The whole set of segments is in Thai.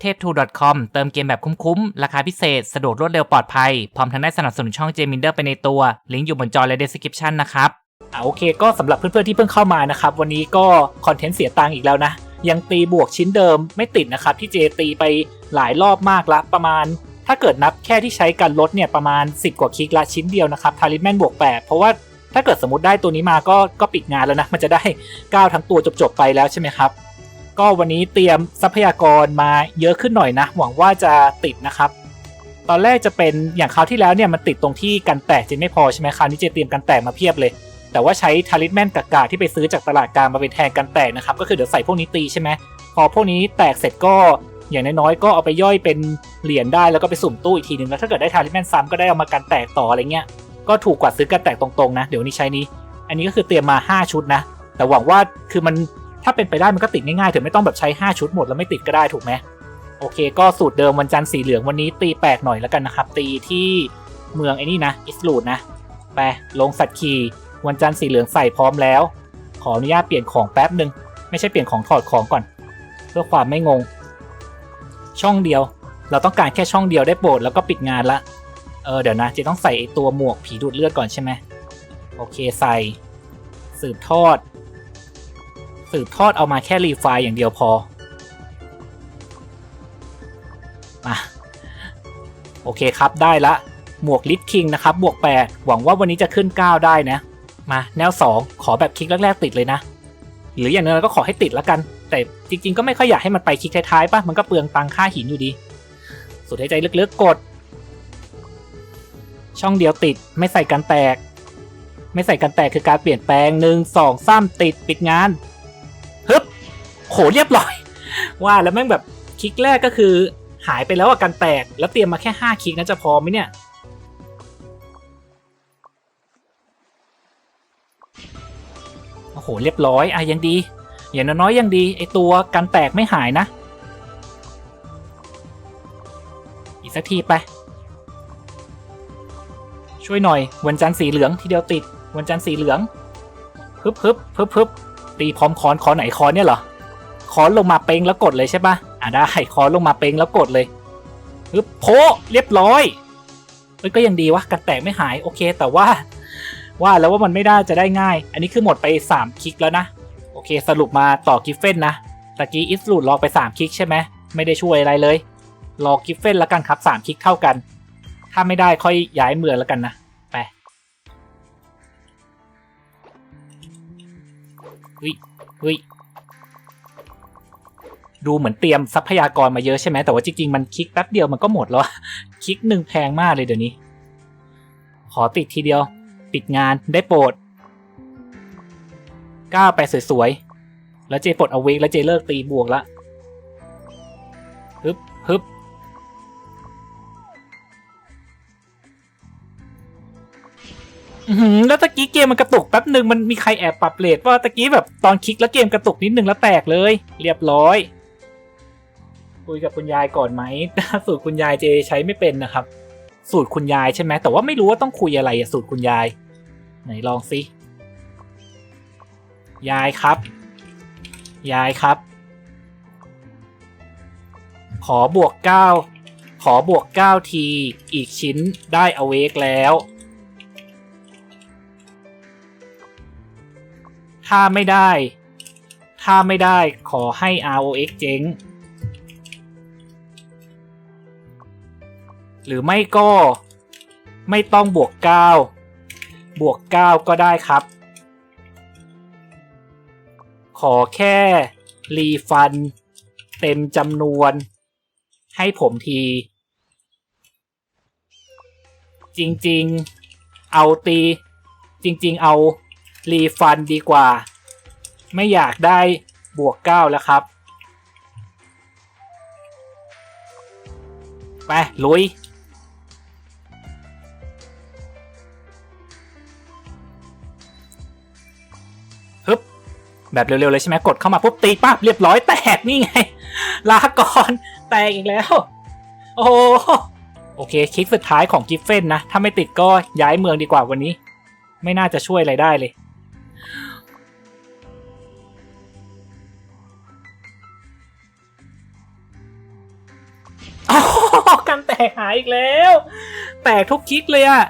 เทพทู .com เติมเกมแบบคุ้มๆ ราคาพิเศษ สะดวกรวดเร็วปลอดภัย พร้อมทั้งได้สนับสนุนช่องเจมินเดอร์ไปในตัว ลิงก์อยู่บนจอและ description นะครับอ่าโอเคก็สำหรับเพื่อนๆที่เพิ่งเข้ามานะครับ วันนี้ก็คอนเทนต์เสียตังค์อีกแล้วนะ ยังตีบวกชิ้นเดิมไม่ติดนะครับ ที่เจตีไปหลายรอบมากละประมาณ ถ้าเกิดนับแค่ที่ใช้กันลดเนี่ยประมาณ 10 กว่าคลิกละชิ้นเดียวนะครับทาริแมนบวก8เพราะว่าถ้าเกิดสมมติได้ตัวนี้มาก็ก็ปิดงานแล้วนะมันจะได้ก้าวทั้งตัวจบๆไปแล้วใช่ไหมครับ ก็วันนี้เตรียมทรัพยากรมาเยอะขึ้นหน่อยนะ หวังว่าจะติดนะครับ ตอนแรกจะเป็นอย่างคราวที่แล้วเนี่ยมันติดตรงที่กันแตกเจนไม่พอใช่ไหมคราวนี้เจเตรียมกันแตกมาเพียบเลย แต่ว่าใช้ทาริสแมนกากาที่ไปซื้อจากตลาดกลางมาเป็นแทนกันแตกนะครับ ก็คือเดี๋ยวใส่พวกนี้ตีใช่ไหมพอพวกนี้แตกเสร็จก็อย่างน้อยๆก็เอาไปย่อยเป็นเหรียญได้แล้วก็ไปสุ่มตู้อีกทีนึงแล้วถ้าเกิดได้ทาริสแมนซ้ำก็ได้เอามากันแตกต่ออะไรเงี้ยก็ถูกกว่าซื้อกันแตกตรงๆนะ เดี๋ยวนี้ใช้นี้ อันนี้ก็คือเตรียมมา 5 ชุดนะ แต่หวังว่าคือมัน ถ้าเป็นไปได้มันก็ติดง่ายๆถึงไม่ต้องแบบใช้ 5 ชุดหมดแล้วไม่ติดก็ได้ถูกไหมโอเค ก็สูตรเดิมวันจันทร์สีเหลืองวันนี้ตีแปลกหน่อยแล้วกันนะครับ ตีที่เมืองไอ้นี่นะอิสลูดนะไปลงสัตว์ขี่วันจันทร์สีเหลืองใส่พร้อมแล้ว ขออนุญาตเปลี่ยนของแป๊บหนึ่งไม่ใช่เปลี่ยนของถอดของก่อน เพื่อความไม่งง ช่องเดียว เราต้องการแค่ช่องเดียวได้โปรดแล้วก็ปิดงานละเออเดี๋ยวนะจะต้องใส่ตัวหมวกผีดูดเลือดก่อนใช่ไหมโอเคใส่สืบทอด สืบทอดเอามาแค่รีไฟล์อย่างเดียวพอ มา โอเคครับได้ละ หมวกลิทคิงนะครับ บวก 8 หวังว่าวันนี้จะขึ้น 9 ได้นะ มา แนว 2 ขอแบบคลิกแรก ๆ ติดเลยนะ หรืออย่างน้อยก็ขอให้ติดล้วกัน แต่จริง ๆ ก็ไม่ค่อยอยากให้มันไปคลิกท้ายๆป่ะ มันก็เปลืองตังค่าหินอยู่ดี สุดหายใจลึกๆกด ช่องเดียวติดไม่ใส่กันแตกไม่ใส่กันแตกคือการเปลี่ยนแปลงหนึ่งสองสามติดปิดงาน โหเรียบร้อย ว่าแล้วแม่งแบบคลิกแรกก็คือหายไปแล้วอะกันแตก แล้วเตรียมมาแค่ห้าคลิกนะจะพอไหมเนี่ย โอ้โห เรียบร้อยอะยังดี อย่างน้อยๆยังดีไอตัวกันแตกไม่หายนะ อีกสักทีไป ช่วยหน่อยวันจันทร์สีเหลืองทีเดียวติดวันจันทร์สีเหลืองฮึบฮึบฮึบฮึบตีพร้อมคอนคอนไหนคอนเนี่ยเหรอ คอนลงมาเป้งแล้วกดเลยใช่ปะอะได้คอนลงมาเป้งแล้วกดเลยฮึบโพเรียบร้อยเอ้ยก็ยังดีวะกันแตกไม่หายโอเค แต่ว่า ว่าแล้วว่ามันไม่ได้จะได้ง่าย อันนี้คือหมดไป 3 คลิกแล้วนะ โอเค สรุปมาต่อกิฟเฟนนะตะกี้อิสลูดรอไป 3 คลิกใช่ไหมไม่ได้ช่วยอะไรเลยรอกิฟเฟนแล้วกันครับ 3 คลิกเท่ากัน ถ้าไม่ได้ค่อยย้ายเมืองแล้วกันนะไปเฮ้ยเฮ้ย ดูเหมือนเตรียมทรัพยากรมาเยอะใช่ไหมแต่ว่าจริงๆมันคลิกแป๊บเดียวมันก็หมดแล้ว คลิกหนึ่งแพงมากเลยเดี๋ยวนี้ ขอติดทีเดียว ปิดงานได้โปรดก้าวไปสวยๆ แล้วเจปลดเอาเวกแล้วเจเลิกตีบวกละฮึบฮึบแล้วตะกี้เกมมันกระตุกแป๊บหนึ่งมันมีใครแอบปรับเลทว่าตะกี้แบบตอนคลิกแล้วเกมกระตุกนิดนึงแล้วแตกเลย เรียบร้อย คุยกับคุณยายก่อนไหมสูตรคุณยายเจใช้ไม่เป็นนะครับ สูตรคุณยายใช่ไหมแต่ว่าไม่รู้ว่าต้องคุยอะไรอะสูตรคุณยาย ไหนลองสิยายครับ ยายครับ ขอบวกเก้าขอบวกเก้าทีอีกชิ้นได้อเวกแล้ว ถ้าไม่ได้ ถ้าไม่ได้ขอให้ ROX เจ๊ง หรือไม่ก็ไม่ต้องบวก 9 บวก 9 ก็ได้ครับ ขอแค่รีฟัน เต็มจำนวน ให้ผมที จริงๆ เอาตี จริงๆ เอารีฟันดีกว่า ไม่อยากได้บวก 9 แล้วครับ ไป ลุย แบบเร็วๆเลยใช่ไหมกดเข้ามาปุ๊บตีปั๊บเรียบร้อยแตกนี่ไง ลาก่อนแตกอีกแล้ว โอ้โอเคคลิกสุดท้ายของกิฟเฟนนะ ถ้าไม่ติดก็ย้ายเมืองดีกว่าวันนี้ ไม่น่าจะช่วยอะไรได้เลยอกหายอีกแล้ว แตกทุกคลิกเลยอะ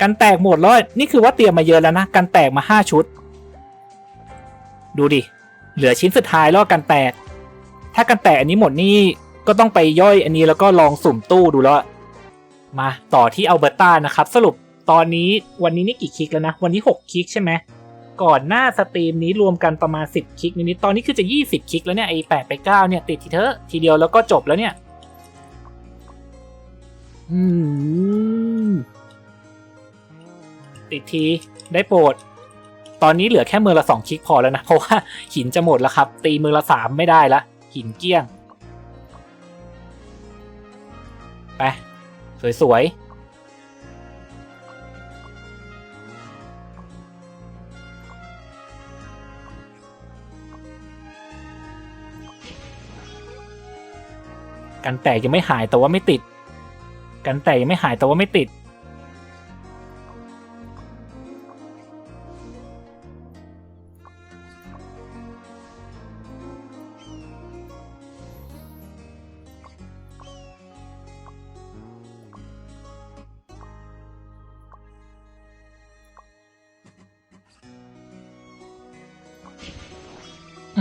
กันแตกหมดแล้ว นี่คือว่าเตรียมมาเยอะแล้วนะ กันแตกมาห้าชุด ดูดิ เหลือชิ้นสุดท้ายแล้วกันแตก ถ้ากันแตกอันนี้หมดนี่ก็ต้องไปย่อยอันนี้แล้วก็ลองสุ่มตู้ดูแล้วมาต่อที่อัลเบอร์ตานะครับ สรุปตอนนี้วันนี้นี่กี่คลิกแล้วนะ วันนี้ 6คลิกใช่ไหมก่อนหน้าสตรีมนี้รวมกันประมาณ 10 คลิกนิดๆตอนนี้คือจะ 20 คลิกแล้วเนี่ยไอ้8ไป9เนี่ยติดทีเถอะทีเดียวแล้วก็จบแล้วเนี่ยอืมติดทีได้โปรด ตอนนี้เหลือแค่มือละสองคลิกพอแล้วนะ เพราะว่าหินจะหมดแล้วครับ ตีมือละสามไม่ได้ละ หินเกี้ยง ไป สวยๆ กันแตกยังไม่หายแต่ว่าไม่ติด กันแตกยังไม่หายแต่ว่าไม่ติด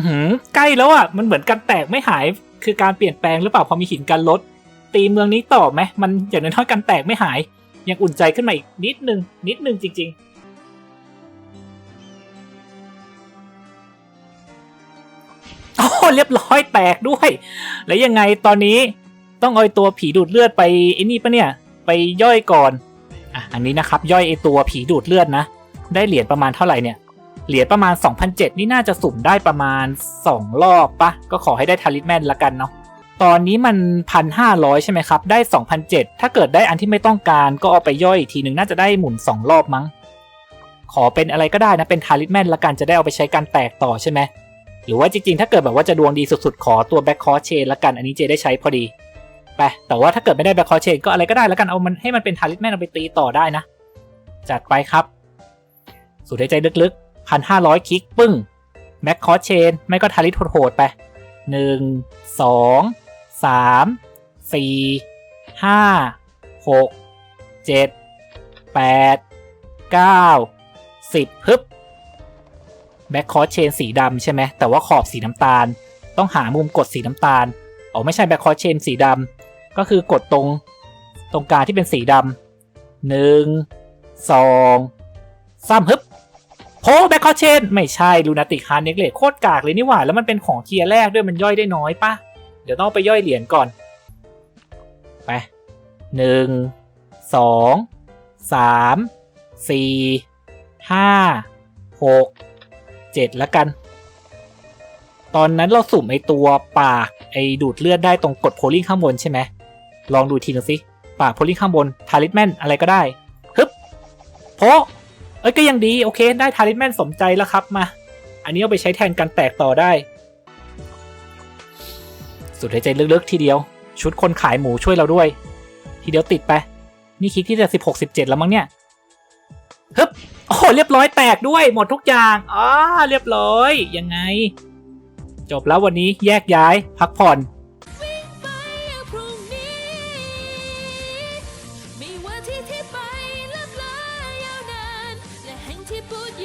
หือใกล้แล้วอะมันเหมือนกันแตกไม่หายคือการเปลี่ยนแปลงหรือเปล่าพอมีหินกันลด ตีเมืองนี้ต่อไหมมันอย่างน้อยๆกันแตกไม่หาย ยังอุ่นใจขึ้นมาอีกนิดนึง นิดนึงจริง ๆโอ้เรียบร้อยแตกด้วย แล้วยังไงตอนนี้ต้องเอาตัวผีดูดเลือดไปไอ้นี่ปะเนี่ย ไปย่อยก่อนอะอันนี้นะครับ ย่อยไอ้ตัวผีดูดเลือดนะ ได้เหรียญประมาณเท่าไหร่เนี่ย เหรียญประมาณ 2,007 นี่น่าจะสุ่มได้ประมาณ 2 รอบปะ ก็ขอให้ได้ทาริสแมนละกันเนาะ ตอนนี้มัน 1,500 ใช่ไหมครับ ได้ 2,007 ถ้าเกิดได้อันที่ไม่ต้องการก็เอาไปย่อยอีกทีหนึ่งน่าจะได้หมุน 2 รอบมั้ง ขอเป็นอะไรก็ได้นะ เป็นทาริสแมนละกันจะได้เอาไปใช้การแตกต่อใช่ไหม หรือว่าจริงๆ ถ้าเกิดแบบว่าจะดวงดีสุดๆ ขอตัวแบ็คคอร์เชนละกัน อันนี้เจได้ใช้พอดี ไป แต่ว่าถ้าเกิดไม่ได้แบ็คคอร์เชนก็อะไรก็ได้ละกัน เอามันให้มันเป็นทาริสแมนเอาไปตีต่อได้นะ จัดไปครับสูดใจลึกๆ พันห้าร้อยคลิกปึ้งแบ็คคอร์เชน ไม่ก็ทาริสโหดๆไปหนึ่งสองสามสี่ห้าหกเจ็ดแปดเก้าสิบฮึบแบ็คคอร์เชนสีดำใช่ไหมแต่ว่าขอบสีน้ำตาล ต้องหามุมกดสีน้ำตาลอ๋อไม่ใช่แบ็คคอร์เชนสีดำก็คือกดตรงตรงกลางที่เป็นสีดำหนึ่งสองสามฮึบ โพแบ็คคอร์เชนไม่ใช่ลูนาติกฮาร์เน็กเลตโคตรกากเลยนี่หว่า แล้วมันเป็นของเทียแรกด้วยมันย่อยได้น้อยปะเดี๋ยวต้องไปย่อยเหรียญก่อน ไปหนึ่งสองสามสี่ห้าหกเจ็ดแล้วกัน ตอนนั้นเราสุ่มไอตัวปากไอดูดเลือดได้ตรงกดโพลิงข้างบนใช่ไหม ลองดูทีนึงสิ ปากโพลิงข้างบน ทาริสแมนอะไรก็ได้ ฮึบ โพ เอ้ยก็ยังดีโอเค ได้ทาริสแมนสมใจแล้วครับมา อันนี้เอาไปใช้แทนการแตกต่อได้ สุดหายใจลึกๆทีเดียว ชุดคนขายหมูช่วยเราด้วย ทีเดียวติดไป นี่คลิกที่จะสิบหกสิบเจ็ดแล้วมั้งเนี่ยฮึบโอ้โหเรียบร้อยแตกด้วยหมดทุกอย่างอ๋อเรียบร้อยยังไง จบแล้ววันนี้แยกย้ายพักผ่อนไปไม่ว่าที่ที่ไป แล